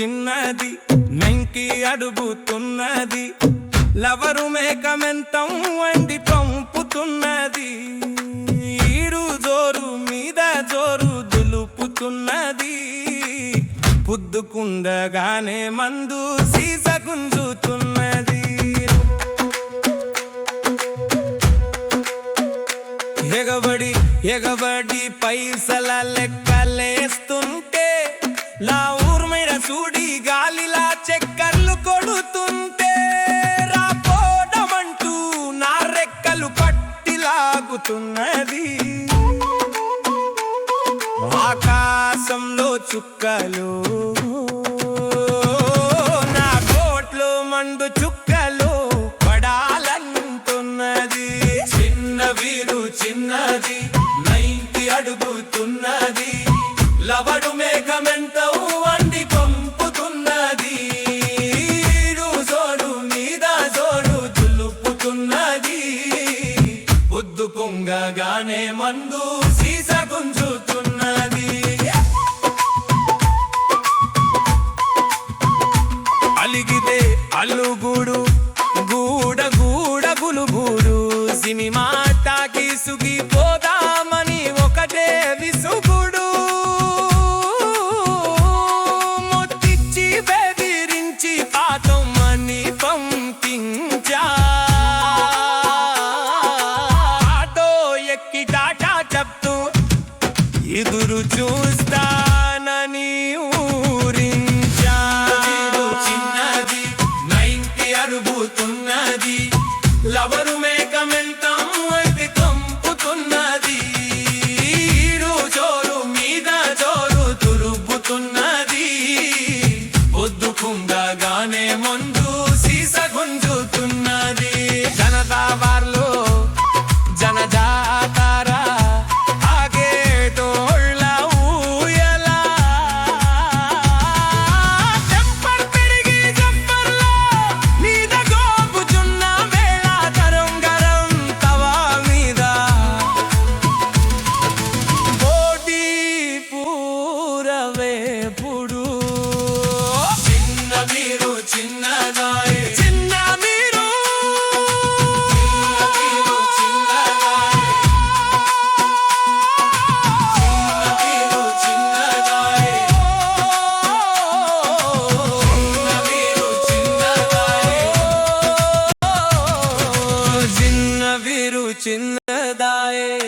చిన్నది మెంకి అడుగుతున్నది. లవరు మేకమెంతం వండి పంపుతున్నది ఈడు జోరు మీద జోరు దులుపుతున్నది. పుద్దుకుండగానే మందు సీస గుంజుతున్నది ఎగబడి ఎగబడి పైసల లెక్కలేస్తుంటే నా ఊరు చూడి లాగుతున్నది ఆకాశంలో చుక్కలు నా కోట్లు మండు చుక్కలు పడాలంటున్నది చిన్న వీరు చిన్నది నైంటి అడుగుతున్నది. లవడు మేఘమెంతో వండిపో మందు సీస గుంజుతున్నది. అలిగితే అల్లుగూడు గూడ గూడ గులుగూడు. సినిమా తాకి సుగిపో ఎదురు చూస్తా. ਦਾ ਏ